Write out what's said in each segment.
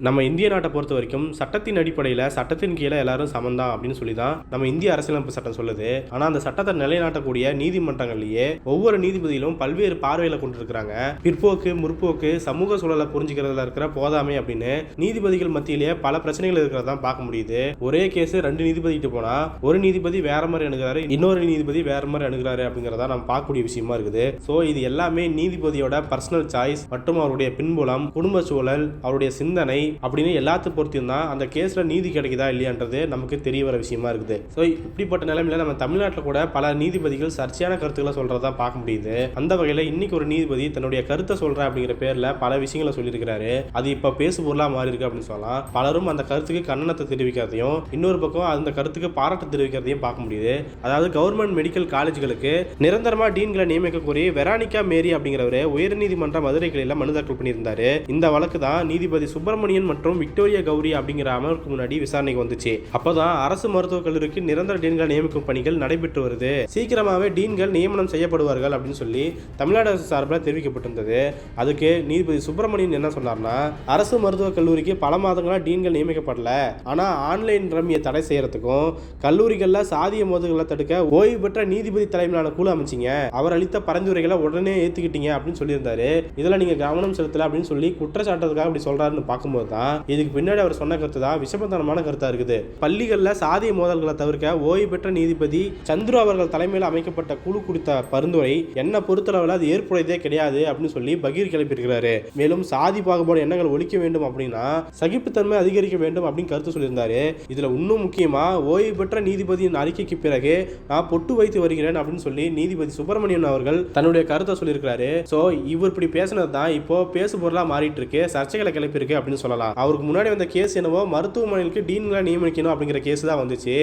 நம்ம இந்திய நாட்டை பொறுத்த வரைக்கும் சட்டத்தின் அடிப்படையில் சட்டத்தின் கீழே எல்லாரும் சமந்தான் அப்படின்னு சொல்லி தான் நம்ம இந்திய அரசியலமைப்பு சட்டம் சொல்லுது. ஆனால் அந்த சட்டத்தை நிலைநாட்டக்கூடிய நீதிமன்றங்கள்லேயே ஒவ்வொரு நீதிபதியிலும் பல்வேறு பார்வையில் கொண்டிருக்கிறாங்க. பிற்போக்கு முற்போக்கு சமூக சூழலை புரிஞ்சுக்கிறதுல இருக்கிற போதாமை அப்படின்னு நீதிபதிகள் மத்தியிலேயே பல பிரச்சனைகள் இருக்கிறதா பார்க்க முடியுது. ஒரே கேஸ் ரெண்டு நீதிபதிட்டு போனால் ஒரு நீதிபதி வேற மாதிரி அணுகிறாரு இன்னொரு நீதிபதி வேற மாதிரி அணுகிறாரு அப்படிங்கிறதா நம்ம பார்க்கக்கூடிய விஷயமா இருக்குது. ஸோ இது எல்லாமே நீதிபதியோட பர்சனல் சாய்ஸ் மற்றும் அவருடைய பின்புலம் குடும்ப சூழல் அவருடைய சிந்தனை அப்படின்னு எல்லாத்தையும் பொறுத்தியும் தான் அந்த கேஸில் நீதி கிடைக்குதா இல்லையான்றது நமக்கு தெரிய வர விஷயமா இருக்குது. ஸோ இப்படிப்பட்ட நிலைமையில நம்ம தமிழ்நாட்டில் கூட பல நீதிபதிகள் சர்ச்சையான கருத்துக்களை சொல்கிறதா பார்க்க முடியுது. அந்த வகையில் இன்னைக்கு ஒரு நீதிபதி தன்னுடைய கருத்தை சொல்றேன் அப்படிங்கிற பேரில் பல விஷயங்களை சொல்லியிருக்கிறாரு. அது இப்போ பேசு பொருளாக மாறி இருக்கு அப்படின்னு சொல்லலாம் பலரும் அந்த கருத்துக்கு கண்டனத்தை தெரிவிக்கிறதையும் இன்னொரு பக்கம் அந்த கருத்துக்கு பாராட்டு தெரிவிக்கிறதையும் பார்க்க முடியுது. அதாவது கவர்மெண்ட் மெடிக்கல் காலேஜ்களுக்கு நிரந்தரமாக டீன்களை நியமிக்க கோரி வெரானிகா மேரி அப்படிங்கிறவர் உயர்நீதிமன்ற மதுரை கிளையில் மனு தாக்கல் பண்ணியிருந்தாரு. இந்த வழக்கு தான் நீதிபதி சுப்பிரமணிய சுப்பிரமணியன் மற்றும் விக்டோரியா கௌரி அப்படிங்கிற அமர்வுக்கு முன்னாடி விசாரணைக்கு வந்துச்சு. அப்பதான் அரசு மருத்துவக் கல்லூரிக்கு நிரந்தர டீன்களை நியமிக்கும் பணிகள் நடைபெற்று வருது. சீக்கிரமாவே டீன்கள் நியமனம் செய்யப்படுவார்கள் அப்படின்னு சொல்லி தமிழ்நாடு அரசு சார்பில் தெரிவிக்கப்பட்டிருந்தது. அதுக்கு நீதிபதி சுப்பிரமணியன் என்ன சொன்னார்னா அரசு மருத்துவக் கல்லூரிக்கு பல மாதங்களாக டீன்கள் நியமிக்கப்படல. ஆனா ஆன்லைன் ரம்மியை தடை செய்யறதுக்கும் கல்லூரிகளில் சாதிய மோதல்களை தடுக்க ஓய்வு பெற்ற நீதிபதி தலைமையிலான குழு அமைச்சிங்க. அவர் அளித்த பரிந்துரைகளை உடனே ஏற்றுக்கிட்டீங்க அப்படின்னு சொல்லியிருந்தாரு. இதில் நீங்கள் கவனம் செலுத்தலை அப்படின்னு சொல்லி குற்றச்சாட்டுறதுக்காக அப்படி சொல்கிறாருன்னு பார்க்கும்போது தான். இதுக்கு பின்னாடி அவர் சொன்ன கருத்து தான் விஷமத்தனமான கருத்தா இருக்குது. பள்ளிகளில் சாதிய மோதல்களை தவிர்க்க ஓய்வு பெற்ற நீதிபதி சந்துரு அவர்கள் தலைமையில் அமைக்கப்பட்ட குழு கொடுத்த பரிந்துரை என்ன பொறுத்தளவில் அது ஏற்புடையதே கிடையாது அப்படின்னு சொல்லி பகீர் கிளப்பியிருக்கிறாரு மேலும் சாதி பாகுபாடு எண்ணங்கள் ஒழிக்க வேண்டும் அப்படின்னா சகிப்புத்தன்மை அதிகரிக்க வேண்டும் அப்படின்னு கருத்து சொல்லியிருந்தாரு. இதுல இன்னும் முக்கியமா ஓய்வு பெற்ற நீதிபதியின் அறிக்கைக்கு பிறகு நான் பொட்டு வைத்து வருகிறேன் அப்படின்னு சொல்லி நீதிபதி சுப்பிரமணியன் அவர்கள் தன்னுடைய கருத்தை சொல்லியிருக்கிறாரு. சோ இவர் இப்படி பேசினது தான் இப்போ பேசுபொருளா மாறிட்டு இருக்கு சர்ச்சைகளை கிளப்பியிருக்கு அப்படின்னு சொல்லலாம். அவருக்கு முன்னாடி வந்த கேஸ் என்னவோ மருத்துவமனைக்கு டீன்களை நியமிக்கணும் அப்படிங்கிற கேஸ் தான் வந்துச்சு.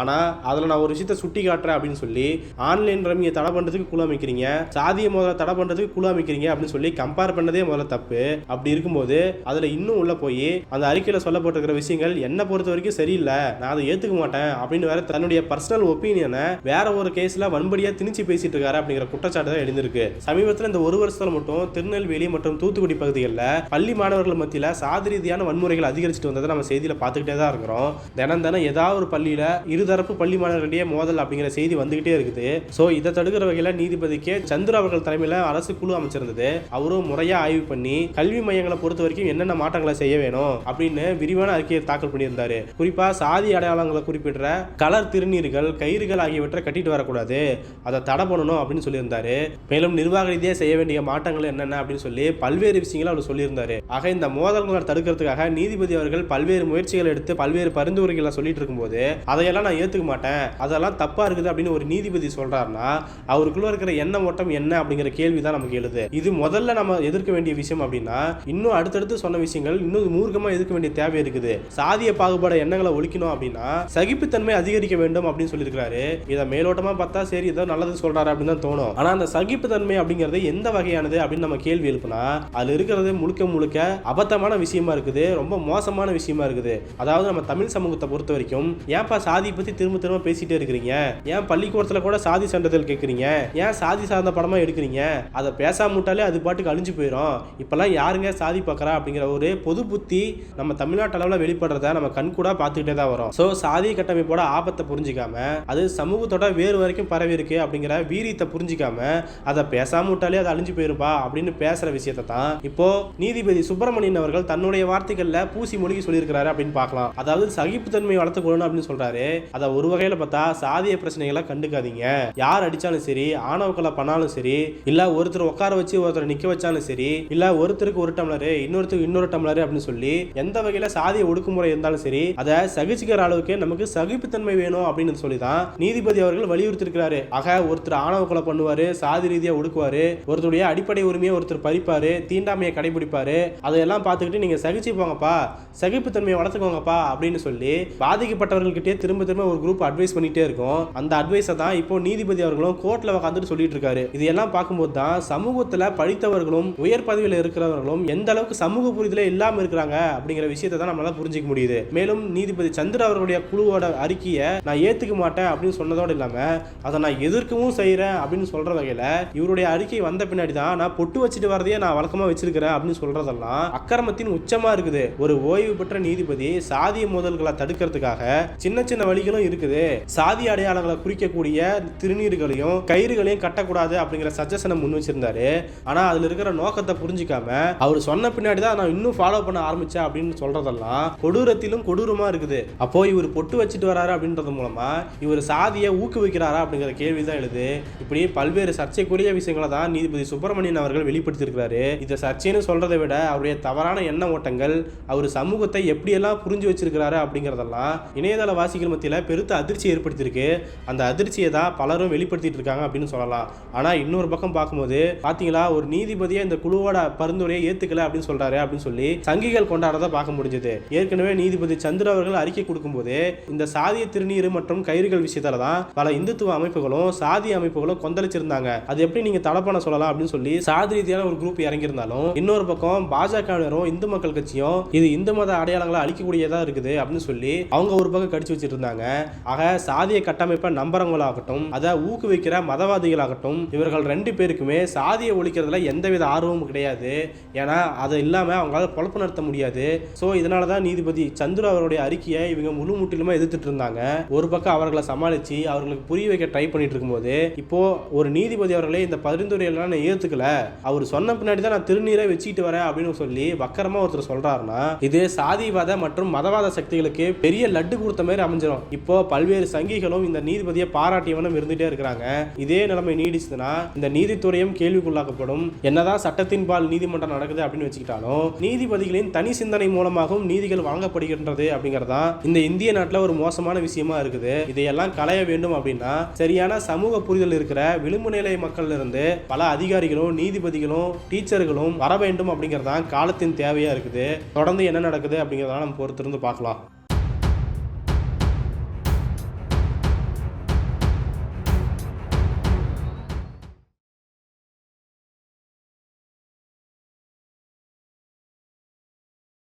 ஆனா அதுல நான் ஒரு விஷயத்த சுட்டி காட்டுறேன் அப்படின்னு சொல்லி ஆன்லைன் ரம்மியை தடை பண்றதுக்கு குழு அமைக்கிறீங்க. சாதிய முதல்ல தடை பண்றதுக்கு குழு அமைக்கிறீங்க அப்படின்னு சொல்லி கம்பேர் பண்ணதே முதல்ல தப்பு. அப்படி இருக்கும்போது அதுல இன்னும் உள்ள போய் அந்த அறிக்கையில சொல்லப்பட்டிருக்கிற விஷயங்கள் என்ன பொறுத்த வரைக்கும் சரியில்லை. நான் அதை ஏத்துக்க மாட்டேன் அப்படின்னு வேற தன்னுடைய பர்சனல் ஒப்பீனியனை வேற ஒரு கேஸ்ல வன்படியா திணிச்சு பேசிட்டு இருக்காரு அப்படிங்கிற குற்றச்சாட்டு தான் எழுந்திருக்கு. சமீபத்தில் இந்த ஒரு வருஷத்துல மட்டும் திருநெல்வேலி மற்றும் தூத்துக்குடி பகுதிகளில் பள்ளி மாணவர்கள் மத்தியில் சாதி ரீதியான வன்முறைகள் அதிகரிச்சுட்டு வந்ததை நம்ம செய்தியில் பார்த்துக்கிட்டே தான் இருக்கிறோம். தினம் தினம் ஏதாவது ஒரு பள்ளியில் இருதரப்பு பள்ளி மாணவர்களிடையே மோதல் அப்படிங்கிற செய்தி வந்துகிட்டே இருக்குது. ஸோ இதை தடுக்கிற வகையில் நீதிபதிக்கு சந்திர அவர்கள் தலைமையில் அரசு குழு அமைச்சிருந்தது. அவரும் முறையாக ஆய்வு பண்ணி கல்வி மையங்களை பொறுத்த வரைக்கும் என்னென்ன மாற்றங்களை செய்ய வேணும் அப்படின்னு விரிவான அறிக்கையை தாக்கல் பண்ணியிருந்தாரு. குறிப்பாக சாதி அடையாளங்களை குறிப்பிடுற கலர் திருநீர்கள் கயிறுகள் ஆகியவற்றை கட்டிட்டு வரக்கூடாது. அதை தடை பண்ணணும் அப்படின்னு சொல்லியிருந்தாரு. மேலும் நிர்வாக ரீதியாக செய்ய வேண்டிய மாற்றங்கள் என்னென்ன அப்படின்னு சொல்லி பல்வேறு விஷயங்களை அவர் சொல்லியிருந்தாரு. ஆக இந்த மோதல்களை தடுக்க தடுக்கிறதுக்காக நீதிபதி அவர்கள் பல்வேறு முயற்சிகள் எடுத்து பல்வேறு பரிந்துரைகளை சொல்லிட்டு இருக்கும்போது அதையெல்லாம் நான் ஏத்துக்க மாட்டேன். அதெல்லாம் தப்பா இருக்குது அப்படின்னு ஒரு நீதிபதி சொல்றாருன்னா அவருக்குள்ள இருக்கிற எண்ண ஓட்டம் என்ன அப்படிங்கிற கேள்வி தான் நமக்கு எழுது. இது முதல்ல நம்ம எதிர்க்க வேண்டிய விஷயம் அப்படின்னா இன்னும் அடுத்தடுத்து சொன்ன விஷயங்கள் இன்னும் மூர்க்கமா எதிர்க்க வேண்டிய தேவை இருக்குது. சாதிய பாகுபாடு எண்ணங்களை ஒழிக்கணும் அப்படின்னா சகிப்புத்தன்மை அதிகரிக்க வேண்டும் அப்படின்னு சொல்லியிருக்கிறாரு. இதை மேலோட்டமா பார்த்தா சரி ஏதோ நல்லது சொல்றாரு அப்படின்னு தான் தோணும். ஆனா அந்த சகிப்புத்தன்மை அப்படிங்கிறது எந்த வகையானது அப்படின்னு நம்ம கேள்வி எழுப்புனா அதுல இருக்கிறது முழுக்க முழுக்க அபத்தமான விஷயமா இருக்குது ரொம்ப மோசமான விஷயமா இருக்குது. அதாவது நம்ம தமிழ் சமூகத்தை பொறுத்த வரைக்கும் ஏன்பா சாதி பத்தி திரும்ப திரும்ப பேசிட்டே இருக்கிறீங்க? ஏன் பள்ளிக்கூடத்துல கூட சாதி சான்றிதழ் கேட்குறீங்க ஏன் சாதி சார்ந்த படமா எடுக்கிறீங்க? அதை பேசாம விட்டாலே அது பாட்டுக்கு அழிஞ்சு போயிடும் இப்பெல்லாம் யாருங்க சாதி பார்க்கறா அப்படிங்கிற ஒரு பொது புத்தி நம்ம தமிழ்நாட்டு அளவில் வெளிப்படுறத நம்ம கண்கூடா பார்த்துக்கிட்டே தான் வரும். ஸோ சாதி கட்டமைப்போட ஆபத்தை புரிஞ்சிக்காம அது சமூகத்தோட வேறு வரைக்கும் பரவி இருக்கு அப்படிங்கிற வீரியத்தை புரிஞ்சிக்காம அதை பேசாம விட்டாலே அது அழிஞ்சு போயிருப்பா அப்படின்னு பேசுற விஷயத்தை தான். இப்போ நீதிபதி சுப்பிரமணியன் அவர்கள் தன்னுடைய தன்னுடைய வார்த்தைகள்ல பூசி மொழிகி சொல்லியிருக்கிறாரு அப்படின்னு பார்க்கலாம். அதாவது சகிப்புத்தன்மை வளர்த்துக்கொள்ளணும் அப்படின்னு சொல்றாரு. அதை ஒரு வகையில பார்த்தா சாதிய பிரச்சனைகளை கண்டுக்காதீங்க. யார் அடிச்சாலும் சரி ஆணவ பண்ணாலும் சரி இல்ல ஒருத்தர் உட்கார வச்சு ஒருத்தர் நிக்க வச்சாலும் சரி இல்ல ஒருத்தருக்கு ஒரு டம்ளர் இன்னொருத்தருக்கு இன்னொரு டம்ளர் அப்படின்னு சொல்லி எந்த வகையில சாதிய ஒடுக்குமுறை இருந்தாலும் சரி அதை சகிச்சுக்கிற அளவுக்கு நமக்கு சகிப்புத்தன்மை வேணும் அப்படின்னு சொல்லி தான் நீதிபதி அவர்கள் வலியுறுத்திருக்கிறாரு ஆக ஒருத்தர் ஆணவ கொலை பண்ணுவாரு சாதி ரீதியா ஒடுக்குவாரு ஒருத்தருடைய அடிப்படை உரிமையை ஒருத்தர் பறிப்பாரு தீண்டாமையை கடைபிடிப்பாரு அதையெல்லாம் பார்த்துக்கிட்டு நீங்க சகிச்சுப்போங்கப்பா சகிப்புத்தன்மையை வளர்த்துக்கோங்கப்பா அப்படின்னு சொல்லி பாதிக்கப்பட்டவர்கள்கிட்டயே திரும்ப திரும்ப ஒரு குரூப் அட்வைஸ் பண்ணிகிட்டே இருக்கும். அந்த அட்வைஸை தான் இப்போ நீதிபதி அவர்களும் கோர்ட்டில் உட்காந்துட்டு சொல்லிட்டு இருக்காரு. இதெல்லாம் பார்க்கும்போது தான் சமூகத்தில் படித்தவர்களும் உயர் பதவியில் இருக்கிறவர்களும் எந்த அளவுக்கு சமூக புரிதலே இல்லாமல் இருக்கிறாங்க அப்படிங்கிற விஷயத்தை தான் நம்மளால புரிஞ்சிக்க முடியுது. மேலும் நீதிபதி சந்திர அவர்களுடைய குழுவோட அறிக்கையை நான் ஏற்றுக்க மாட்டேன் அப்படின்னு சொன்னதோடு இல்லாமல் அதை நான் எதிர்க்கவும் செய்கிறேன் அப்படின்னு சொல்கிற வகையில் இவருடைய அறிக்கை வந்த பின்னாடி தான் நான் பொட்டு வச்சுட்டு வரதையே நான் வழக்கமாக வச்சிருக்கிறேன் அப்படின்னு சொல்றதெல்லாம் அக்கிரமத்தின் உச்ச அச்சமா இருக்குது. ஒரு ஓய்வு பெற்ற நீதிபதி சாதிய மோதல்களை தடுக்கிறதுக்காக சின்ன சின்ன வழிகளும் இருக்குது. சாதி அடையாளங்களை குறிக்கக்கூடிய திருநீர்களையும் கயிறுகளையும் கட்டக்கூடாது அப்படிங்கிற சஜஷனை முன் வச்சிருந்தாரு. ஆனா அதுல இருக்கிற நோக்கத்தை புரிஞ்சுக்காம அவர் சொன்ன பின்னாடி தான் நான் இன்னும் ஃபாலோ பண்ண ஆரம்பிச்சேன் அப்படின்னு சொல்றதெல்லாம் கொடூரத்திலும் கொடூரமா இருக்குது. அப்போ இவர் பொட்டு வச்சுட்டு வராரு அப்படின்றது மூலமா இவர் சாதியை ஊக்குவிக்கிறாரா அப்படிங்கிற கேள்வி தான் எழுது. இப்படி பல்வேறு சர்ச்சைக்குரிய விஷயங்களை தான் நீதிபதி சுப்பிரமணியன் அவர்கள் வெளிப்படுத்தியிருக்கிறாரு. இதை சர்ச்சைன்னு சொல்றதை விட அவருடைய தவறான எண்ண ஓட்டங்கள் அவர் சமூகத்தை எப்படியெல்லாம் புரிஞ்சு வச்சிருக்கிறாரு அப்படிங்கிறதெல்லாம் இணையதள வாசிகள் மத்தியில் பெருத்த அதிர்ச்சி ஏற்படுத்தியிருக்கு. அந்த அதிர்ச்சியை தான் பலரும் வெளிப்படுத்திட்டு இருக்காங்க அப்படின்னு சொல்லலாம். ஆனால் இன்னொரு பக்கம் பார்க்கும்போது பார்த்தீங்களா ஒரு நீதிபதியை இந்த குழுவோட பரிந்துரையை ஏற்றுக்கல அப்படின்னு சொல்கிறாரு அப்படின்னு சொல்லி சங்கிகள் கொண்டாடுறதை பார்க்க முடிஞ்சது. ஏற்கனவே நீதிபதி சந்திர அவர்கள் அறிக்கை கொடுக்கும்போது இந்த சாதிய திருநீர் மற்றும் கயிறுகள் விஷயத்தில் தான் பல இந்துத்துவ அமைப்புகளும் சாதி அமைப்புகளும் கொந்தளிச்சிருந்தாங்க. அது எப்படி நீங்கள் தடை பண்ண சொல்லலாம் அப்படின்னு சொல்லி சாதி ரீதியான ஒரு குரூப் இறங்கியிருந்தாலும் இன்னொரு பக்கம் பாஜகவினரும் இந்து மக்கள் கட்சியும் இது இந்து மத அடையாளங்களை அழிக்கக்கூடியதா இருக்குது அப்படின்னு சொல்லி அவங்க ஒரு பக்கம் கடிச்சு வச்சிட்டு இருந்தாங்க ஆக சாதிய கட்டமைப்பை நம்புறவங்களாகட்டும் அதை ஊக்குவிக்கிற மதவாதிகளாகட்டும் இவர்கள் ரெண்டு பேருக்குமே சாதியை ஒழிக்கிறதுல எந்தவித ஆர்வமும் கிடையாது. ஏன்னா அது இல்லாமல் அவங்களால பொழப்பு நடத்த முடியாது. ஸோ இதனால தான் நீதிபதி சந்துரு அவருடைய அறிக்கையை இவங்க முழு முற்றிலுமா எதிர்த்துட்டு இருந்தாங்க. ஒரு பக்கம் அவர்களை சமாளித்து அவர்களுக்கு புரிய வைக்க ட்ரை பண்ணிட்டு இருக்கும்போது இப்போ ஒரு நீதிபதி அவர்களே இந்த பரிந்துரையெல்லாம் நான் ஏற்றுக்கல அவர் சொன்ன பின்னாடி தான் நான் திருநீரை வச்சுக்கிட்டு வரேன் அப்படின்னு சொல்லி வக்கரமாக ஒருத்தர் சொல்றாருன்னா இது சாதிவாத மற்றும் மதவாத சக்திகளுக்கு பெரிய லட்டு கொடுத்த மாதிரி அமைஞ்சிடும் இப்போ பல்வேறு சங்கிகளும் இந்த நீதிபதியை பாராட்டியவனும் இருந்துட்டே இருக்கிறாங்க. இதே நிலைமை நீடிச்சதுன்னா இந்த நீதித்துறையும் கேள்விக்குள்ளாக்கப்படும். என்னதான் சட்டத்தின் பால் நீதிமன்றம் நடக்குது அப்படின்னு வச்சுக்கிட்டாலும் நீதிபதிகளின் தனி சிந்தனை மூலமாகவும் நீதிகள் வழங்கப்படுகின்றது அப்படிங்கறதா இந்த இந்திய நாட்டில் ஒரு மோசமான விஷயமா இருக்குது. இதையெல்லாம் களைய வேண்டும் அப்படின்னா சரியான சமூக புரிதல் இருக்கிற விளிம்பு நிலை மக்கள் இருந்து பல அதிகாரிகளும் நீதிபதிகளும் டீச்சர்களும் வர வேண்டும் அப்படிங்கறதான் காலத்தின் தேவையா இருக்குது. தொடர்ந்து என்ன நடக்குது அப்படிங்கிறதெல்லாம் நம்ம பொறுத்திருந்து பார்க்கலாம்.